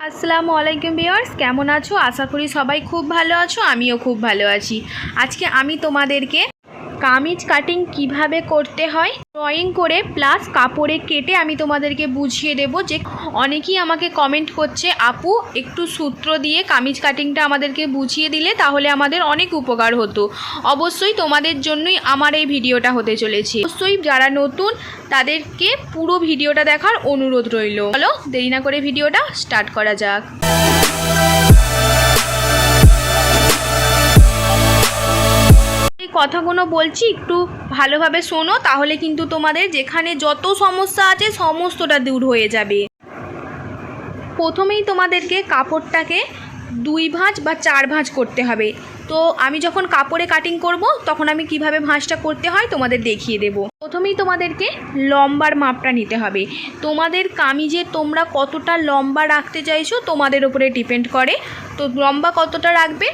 আসসালামু আলাইকুম ভিউয়ার্স, কেমন আছো? আশা করি সবাই খুব ভালো আছো, আমিও খুব ভালো আছি। আজকে আমি তোমাদেরকে কামিজ কাটিং কীভাবে করতে হয়? ড্রয়িং করে প্লাস কাপড়ে কেটে আমি তোমাদেরকে বুঝিয়ে দেব যে অনেকেই আমাকে কমেন্ট করছে, আপু, একটু সূত্র দিয়ে কামিজ কাটিংটা আমাদেরকে বুঝিয়ে দিলে তাহলে আমাদের অনেক উপকার হতো। অবশ্যই তোমাদের জন্যই আমার এই ভিডিওটা হতে চলেছে। অবশ্যই যারা নতুন, তাদেরকে পুরো ভিডিওটা দেখার অনুরোধ রইল। চলো দেরি না করে ভিডিওটা স্টার্ট করা যাক। কথাগুলো বলছি, একটু ভালোভাবে শোনো, তাহলে কিন্তু তোমাদের যেখানে যত সমস্যা আছে সমস্তটা দূর হয়ে যাবে। প্রথমেই তোমাদেরকে কাপড়টাকে দুই ভাঁজ বা চার ভাঁজ করতে হবে। তো আমি যখন কাপড়ে কাটিং করব, তখন আমি কীভাবে ভাঁজটা করতে হয় তোমাদের দেখিয়ে দেব। প্রথমেই তোমাদেরকে লম্বার মাপটা নিতে হবে। তোমাদের কামিজে তোমরা কতটা লম্বা রাখতে চাইছো তোমাদের উপরে ডিপেন্ড করে। তো লম্বা কতটা রাখবে,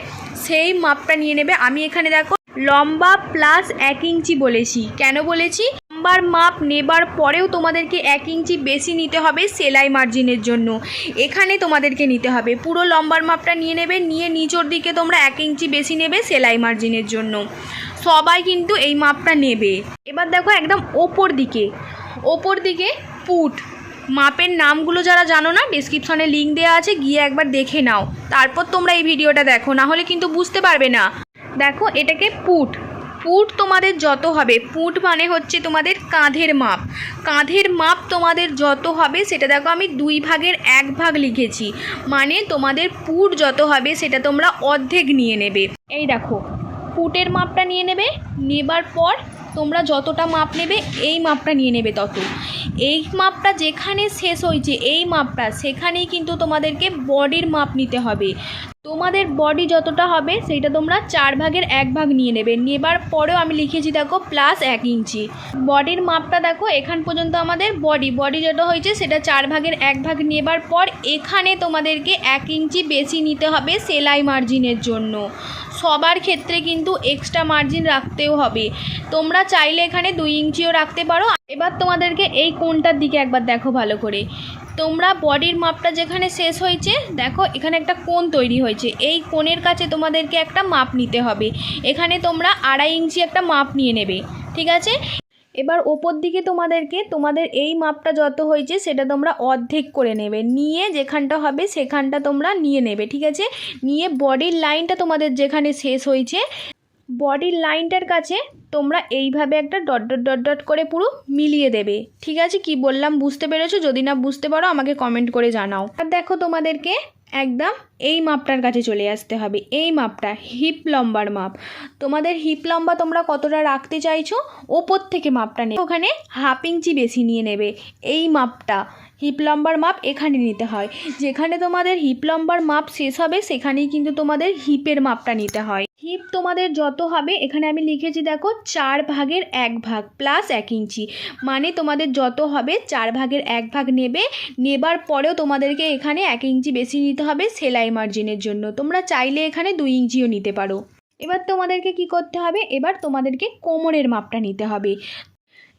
সেই মাপটা নিয়ে নেবে। আমি এখানে দেখো লম্বা প্লাস এক ইঞ্চি বলেছি। কেন বলেছি? লম্বার মাপ নেবার পরেও তোমাদেরকে এক ইঞ্চি বেশি নিতে হবে সেলাই মার্জিনের জন্য। এখানে তোমাদেরকে নিতে হবে। পুরো লম্বার মাপটা নিয়ে নেবে, নিয়ে নিচের দিকে তোমরা এক ইঞ্চি বেশি নেবে সেলাই মার্জিনের জন্য। সবাই কিন্তু এই মাপটা নেবে। এবার দেখো একদম ওপর দিকে। ওপর দিকে পুট। মাপের নামগুলো যারা জানো না ডিসক্রিপশনে লিঙ্ক দেওয়া আছে, গিয়ে একবার দেখে নাও। তারপর তোমরা এই ভিডিওটা দেখো। না হলে কিন্তু বুঝতে পারবে না। দেখো, এটাকে পুট। পুট তোমাদের যত হবে, পুট মানে হচ্ছে তোমাদের কাঁধের মাপ। কাঁধের মাপ তোমাদের যত হবে, সেটা দেখো আমি দুই ভাগের এক ভাগ লিখেছি। মানে তোমাদের পুট যত হবে, সেটা তোমরা অর্ধেক নিয়ে নেবে। এই দেখো, পুটের মাপটা নিয়ে নেবে, নেবার পর তোমরা যতটা মাপ নেবে, এই মাপটা নিয়ে নেবে তত। এই মাপটা যেখানে শেষ হয়েছে, এই মাপটা, সেখানেই কিন্তু তোমাদেরকে বডির মাপ নিতে হবে। তোমাদের বডি যতটা হবে, সেইটা তোমরা চার ভাগের এক ভাগ নিয়ে নেবে। নেবার পরেও আমি লিখেছি, দেখো প্লাস এক ইঞ্চি। বডির মাপটা দেখো, এখান পর্যন্ত আমাদের বডি। বডি যেটা হয়েছে, সেটা চার ভাগের এক ভাগ নেবার পর এখানে তোমাদেরকে এক ইঞ্চি বেশি নিতে হবে সেলাই মার্জিনের জন্য। সবার ক্ষেত্রে কিন্তু এক্সট্রা মার্জিন রাখতেও হবে। তোমরা চাইলে এখানে দুই ইঞ্চিও রাখতে পারো। এবার তোমাদেরকে এই কোনটার দিকে একবার দেখো ভালো করে। তোমরা বডির মাপটা যেখানে শেষ হয়েছে, দেখো এখানে একটা কোণ তৈরি হয়েছে। এই কোণের কাছে তোমাদেরকে একটা মাপ নিতে হবে। এখানে তোমরা আড়াই ইঞ্চি একটা মাপ নিয়ে নেবে। ঠিক আছে? এবার ওপর দিকে তোমাদেরকে, তোমাদের এই মাপটা যত হয়েছে সেটা তোমরা অর্ধেক করে নেবে। নিয়ে যেখানটা হবে সেখানটা তোমরা নিয়ে নেবে, ঠিক আছে? নিয়ে বডির লাইনটা তোমাদের যেখানে শেষ হয়েছে বডির লাইনটার কাছে তোমরা এইভাবে একটা ডট ডট ডট ডট করে পুরো মিলিয়ে দেবে। ঠিক আছে? কি বললাম? বুঝতে পেরেছ? যদি না বুঝতে পারো, আমাকে কমেন্ট করে জানাও। আর দেখো তোমাদেরকে একদম এই মাপটার কাছে চলে আসতে হবে। এই মাপটা হিপ লম্বার মাপ। তোমাদের হিপ লম্বা তোমরা কতটা রাখতে চাইছো? ওপর থেকে মাপটা নেবে। ওখানে হাফ ইঞ্চি বেশি নিয়ে নেবে। এই মাপটা হিপ লম্বার মাপ এখানে নিতে হয়। যেখানে তোমাদের হিপ লম্বার মাপ শেষ হবে, সেখানেই কিন্তু তোমাদের হিপের মাপটা নিতে হয়। হিপ তোমাদের যত হবে, এখানে আমি লিখেছি দেখো, চার ভাগের এক ভাগ প্লাস এক ইঞ্চি। মানে তোমাদের যত হবে, চার ভাগের এক ভাগ নেবে। নেবার পরেও তোমাদেরকে এখানে এক ইঞ্চি বেশি নিতে হবে সেলাই মার্জিনের জন্য। তোমরা চাইলে এখানে দুই ইঞ্চিও নিতে পারো। এবার তোমাদেরকে কি করতে হবে? এবার তোমাদেরকে কোমরের মাপটা নিতে হবে।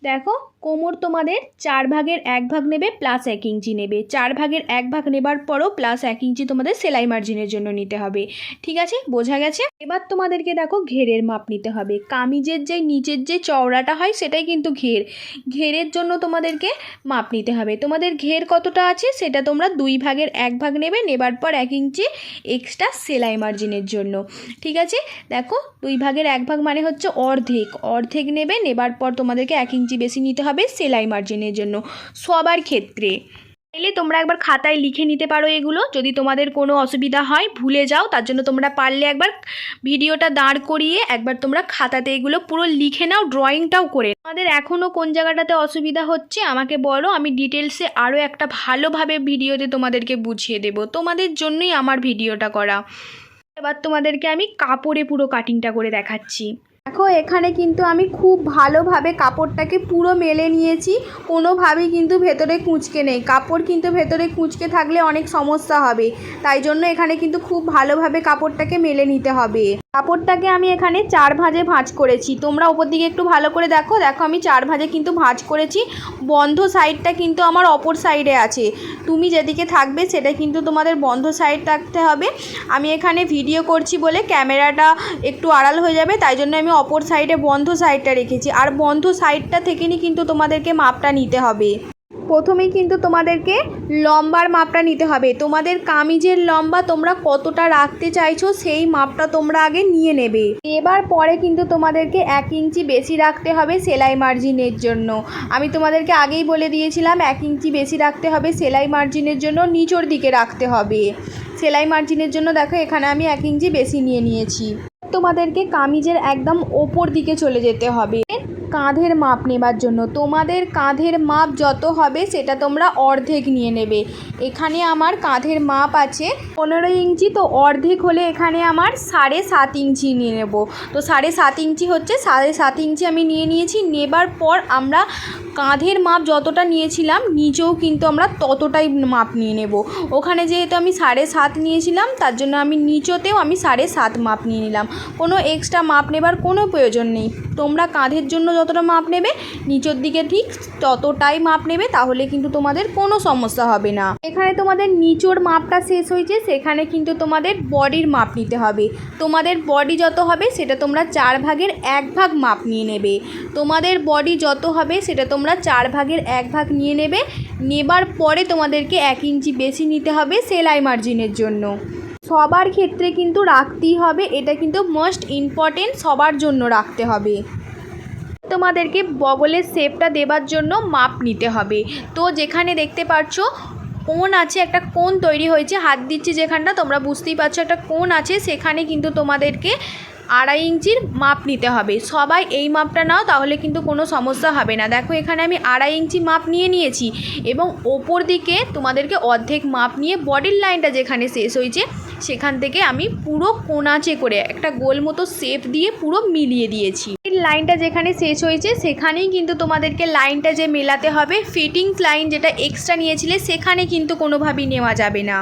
দেখো, কোমর তোমাদের চার ভাগের এক ভাগ নেবে প্লাস এক ইঞ্চি নেবে। চার ভাগের এক ভাগ নেবার পরও প্লাস এক ইঞ্চি তোমাদের সেলাই মার্জিনের জন্য নিতে হবে। ঠিক আছে? বোঝা গেছে? এবার তোমাদেরকে দেখো ঘেরের মাপ নিতে হবে। কামিজের যে নিচের যে চওড়াটা হয়, সেটাই কিন্তু ঘের। ঘেরের জন্য তোমাদেরকে মাপ নিতে হবে। তোমাদের ঘের কতটা আছে, সেটা তোমরা দুই ভাগের এক ভাগ নেবে, নেবার পর এক ইঞ্চি এক্সট্রা সেলাই মার্জিনের জন্য। ঠিক আছে? দেখো, দুই ভাগের এক ভাগ মানে হচ্ছে অর্ধেক। অর্ধেক নেবে, নেবার পর তোমাদেরকে এক ইঞ্চি বেশি নিতে হবে সেলাই মার্জিনের জন্য সবার ক্ষেত্রে। চাইলে তোমরা একবার খাতায় লিখে নিতে পারো এগুলো। যদি তোমাদের কোনো অসুবিধা হয়, ভুলে যাও, তার জন্য তোমরা পারলে একবার ভিডিওটা দাঁড় করিয়ে একবার তোমরা খাতাতে এগুলো পুরো লিখে নাও, ড্রয়িংটাও করে তোমাদের এখনও কোন জায়গাটাতে অসুবিধা হচ্ছে আমাকে বলো, আমি ডিটেলসে আরও একটা ভালোভাবে ভিডিওতে তোমাদেরকে বুঝিয়ে দেবো। তোমাদের জন্যই আমার ভিডিওটা করা। এবার তোমাদেরকে আমি কাপড়ে পুরো কাটিংটা করে দেখাচ্ছি। দেখো, এখানে কিন্তু আমি খুব ভালোভাবে কাপড়টাকে পুরো মেলে নিয়েছি। কোনোভাবেই কিন্তু ভেতরে কুঁচকে নেই। কাপড় কিন্তু ভেতরে কুঁচকে থাকলে অনেক সমস্যা হবে। তাই জন্য এখানে কিন্তু খুব ভালোভাবে কাপড়টাকে মেলে নিতে হবে। কাপড়টাকে আমি এখানে চার ভাঁজে ভাঁজ করেছি। তোমরা ওপর দিকে একটু ভালো করে দেখো। দেখো, আমি চার ভাঁজে কিন্তু ভাঁজ করেছি। বন্ধ সাইডটা কিন্তু আমার অপর সাইডে আছে। তুমি যেদিকে থাকবে সেটা কিন্তু তোমাদের বন্ধ সাইড রাখতে হবে। আমি এখানে ভিডিও করছি বলে ক্যামেরাটা একটু আড়াল হয়ে যাবে, তাই জন্য আমি অপর সাইডে বন্ধ সাইডটা রেখেছি। আর বন্ধ সাইডটা থেকেই কিন্তু তোমাদেরকে মাপটা নিতে হবে। প্রথমেই কিন্তু তোমাদেরকে লম্বার মাপটা নিতে হবে। তোমাদের কামিজের লম্বা তোমরা কতটা রাখতে চাইছো সেই মাপটা তোমরা আগে নিয়ে নেবে। এবার পরে কিন্তু তোমাদেরকে এক ইঞ্চি বেশি রাখতে হবে সেলাই মার্জিনের জন্য। আমি তোমাদেরকে আগেই বলে দিয়েছিলাম, এক ইঞ্চি বেশি রাখতে হবে সেলাই মার্জিনের জন্য, নিচের দিকে রাখতে হবে। সেলাই মার্জিনের জন্য দেখো, এখানে আমি এক ইঞ্চি বেশি নিয়ে নিয়েছি। তোমাদেরকে কামিজের একদম ওপর দিকে চলে যেতে হবে। কাঁধের মাপ নেবার জন্য। তোমাদের কাঁধের মাপ যত হবে, সেটা তোমরা অর্ধেক নিয়ে নেবে। এখানে আমার কাঁধের মাপ আছে পনেরো ইঞ্চি, তো অর্ধেক হলে এখানে আমার সাড়ে সাত ইঞ্চি নিয়ে নেব। তো সাড়ে সাত ইঞ্চি হচ্ছে, সাড়ে সাত ইঞ্চি আমি নিয়ে নিয়েছি। নেবার পর আমরা কাঁধের মাপ যতটা নিয়েছিলাম, নিচেও কিন্তু আমরা ততটাই মাপ নিয়ে নেব। ওখানে যেহেতু আমি সাড়ে সাত নিয়েছিলাম, তার জন্য আমি নিচেতেও আমি সাড়ে সাত মাপ নিয়ে নিলাম। কোনো এক্সট্রা মাপ নেবার কোনো প্রয়োজন নেই। তোমরা কাঁধের জন্য যতটা মাপ নেবে, নিচের দিকে ঠিক ততটাই মাপ নেবে, তাহলে কিন্তু তোমাদের কোনো সমস্যা হবে না। এখানে তোমাদের নিচোর মাপটা শেষ হয়েছে, সেখানে কিন্তু তোমাদের বডির মাপ নিতে হবে। তোমাদের বডি যত হবে, সেটা তোমরা চার ভাগের এক ভাগ মাপ নিয়ে নেবে। তোমাদের বডি যত হবে, সেটা তোমরা চার ভাগের এক ভাগ নিয়ে নেবে। নেবার পরে তোমাদেরকে এক ইঞ্চি বেশি নিতে হবে সেলাই মার্জিনের জন্য। সবার ক্ষেত্রে কিন্তু রাখতেই হবে, এটা কিন্তু মোস্ট ইম্পর্টেন্ট সবার জন্য রাখতে হবে। তোমাদেরকে বগলের শেপটা দেবার জন্য মাপ নিতে হবে। তো যেখানে দেখতে পাচ্ছ কোন আছে, একটা কোণ তৈরি হয়েছে, হাত দিচ্ছি যেখানটা, তোমরা বুঝতেই পারছ একটা কোন আছে, সেখানে কিন্তু তোমাদেরকে আড়াই ইঞ্চির মাপ নিতে হবে। সবাই এই মাপটা নাও, তাহলে কিন্তু কোনো সমস্যা হবে না। দেখো, এখানে আমি আড়াই ইঞ্চি মাপ নিয়ে নিয়েছি এবং ওপর দিকে তোমাদেরকে অর্ধেক মাপ নিয়ে বডির লাইনটা যেখানে শেষ হয়েছে সেখান থেকে আমি পুরো কোনাচে করে একটা গোল মতো শেপ দিয়ে পুরো মিলিয়ে দিয়েছি। লাইনটা যেখানে শেষ হয়েছে, সেখানেই কিন্তু তোমাদেরকে লাইনটা যে মেলাতে হবে ফিটিংস লাইন যেটা এক্সট্রা নিয়েছিলে, সেখানে কিন্তু কোনোভাবেই নেওয়া যাবে না।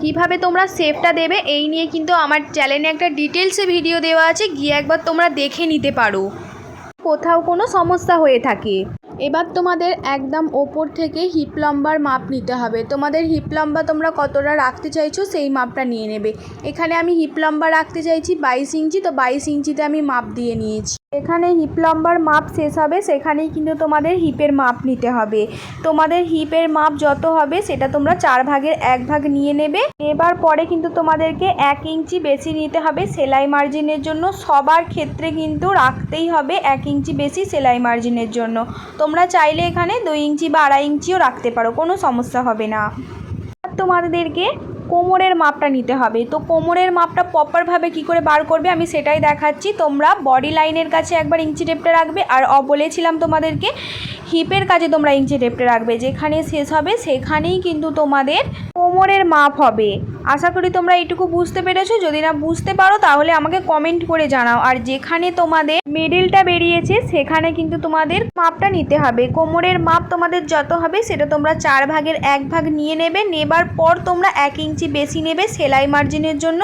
কীভাবে তোমরা সেফটা দেবে, এই নিয়ে কিন্তু আমার চ্যানেলে একটা ডিটেলসে ভিডিও দেওয়া আছে, গিয়ে একবার তোমরা দেখে নিতে পারো। কোথাও কোনো সমস্যা হয়ে থাকে। এবার তোমাদের একদম ওপর থেকে হিপ লম্বার মাপ নিতে হবে। তোমাদের হিপ লম্বা তোমরা কতটা রাখতে চাইছো সেই মাপটা নিয়ে নেবে। এখানে আমি হিপ লম্বা রাখতে চাইছি বাইশ ইঞ্চি, তো বাইশ ইঞ্চিতে আমি মাপ দিয়ে নিয়েছি। এখানে হিপ লম্বার মাপ শেষ হবে, সেখানেই কিন্তু তোমাদের হিপের মাপ নিতে হবে। তোমাদের হিপের মাপ যত হবে, সেটা তোমরা চার ভাগের এক ভাগ নিয়ে নেবে। এবার পরে কিন্তু তোমাদেরকে এক ইঞ্চি বেশি নিতে হবে সেলাই মার্জিনের জন্য। সবার ক্ষেত্রে কিন্তু রাখতেই হবে এক ইঞ্চি বেশি সেলাই মার্জিনের জন্য। তোমরা চাইলে এখানে দুই ইঞ্চি বা আড়াই ইঞ্চিও রাখতে পারো, কোনো সমস্যা হবে না। তোমাদেরকে কোমরের মাপটা নিতে হবে। তো কোমরের মাপটা প্রপারভাবে কী করে বার করবে আমি সেটাই দেখাচ্ছি। তোমরা বডি লাইনের কাছে একবার ইঞ্চি টেপটা রাখবে। আর অ বলেছিলাম তোমাদেরকে। হিপের কাছে তোমরা ইঞ্চি টেপটা রাখবে। যেখানে শেষ হবে, সেখানেই কিন্তু তোমাদের কোমরের মাপ হবে। আশা করি তোমরা এইটুকু বুঝতে পেরেছ। যদি না বুঝতে পারো, তাহলে আমাকে কমেন্ট করে জানাও। আর যেখানে তোমাদের মিডিলটা বেরিয়েছে, সেখানে কিন্তু তোমাদের মাপটা নিতে হবে। কোমরের মাপ তোমাদের যত হবে, সেটা তোমরা চার ভাগের এক ভাগ নিয়ে নেবে। নেবার পর তোমরা এক ইঞ্চি বেশি নেবে সেলাই মার্জিনের জন্য।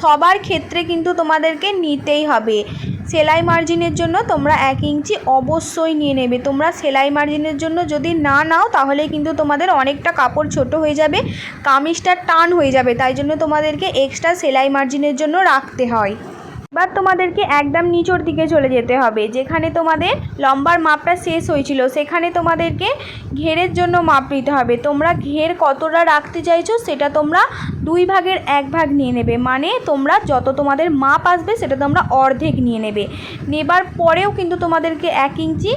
সবার ক্ষেত্রে কিন্তু তোমাদেরকে নিতেই হবে। সেলাই মার্জিনের জন্য তোমরা এক ইঞ্চি অবশ্যই নিয়ে নেবে। তোমরা সেলাই মার্জিনের জন্য যদি না নাও, তাহলে কিন্তু তোমাদের অনেকটা কাপড় ছোট হয়ে যাবে, কামিজটা টান হয়ে যাবে। তাই জন্য তোমাদেরকে এক্সট্রা সেলাই মার্জিনের জন্য রাখতে হয়। এবার তোমাদেরকে একদম নিচের দিকে চলে যেতে হবে। যেখানে তোমাদের লম্বার মাপটা শেষ হয়েছিল সেখানে তোমাদেরকে ঘেরের জন্য মাপ নিতে হবে। তোমরা ঘের কতটা রাখতে চাইছো সেটা তোমরা দুই ভাগের এক ভাগ নিয়ে নেবে। মানে তোমরা যত তোমাদের মাপ আসবে সেটা তোমরা অর্ধেক নিয়ে নেবে। নেবার পরেও কিন্তু তোমাদেরকে এক ইঞ্চি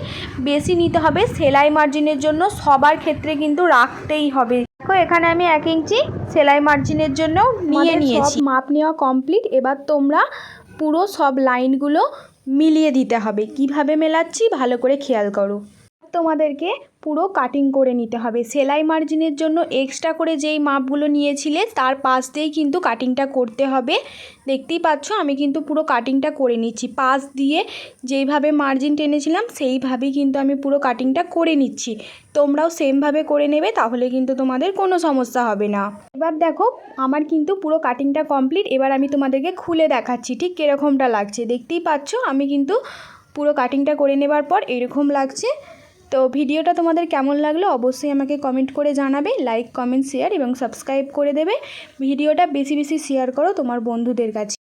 বেশি নিতে হবে। সেলাই মার্জিনের জন্য সবার ক্ষেত্রে কিন্তু রাখতেই হবে। দেখো এখানে আমি এক ইঞ্চি সেলাই মার্জিনের জন্য নিয়ে নিয়েছি। মাপ নেওয়া কমপ্লিট। এবার তোমরা পুরো সব লাইনগুলো মিলিয়ে দিতে হবে। কীভাবে মেলাচ্ছি ভালো করে খেয়াল করো। তোমাদেরকে পুরো কাটিং করে নিতে হবে। সেলাই মার্জিনের জন্য এক্সট্রা করে যেই মাপগুলো নিয়েছিলে, তার পাশ দিয়েই কিন্তু কাটিংটা করতে হবে। দেখতেই পাচ্ছ, আমি কিন্তু পুরো কাটিংটা করে নিচ্ছি। পাশ দিয়ে যেইভাবে মার্জিন টেনেছিলাম, সেইভাবেই কিন্তু আমি পুরো কাটিংটা করে নিচ্ছি। তোমরাও সেমভাবে করে নেবে, তাহলে কিন্তু তোমাদের কোনো সমস্যা হবে না। এবার দেখো, আমার কিন্তু পুরো কাটিংটা কমপ্লিট এবার আমি তোমাদেরকে খুলে দেখাচ্ছি, ঠিক কীরকমটা লাগছে। দেখতেই পাচ্ছ, আমি কিন্তু পুরো কাটিংটা করে নেবার পর এরকম লাগছে। তো ভিডিওটা তোমাদের কেমন লাগল অবশ্যই আমাকে কমেন্ট করে জানাবে লাইক কমেন্ট শেয়ার এবং সাবস্ক্রাইব করে দেবে। ভিডিওটা বেশি বেশি শেয়ার করো তোমার বন্ধুদের কাছে।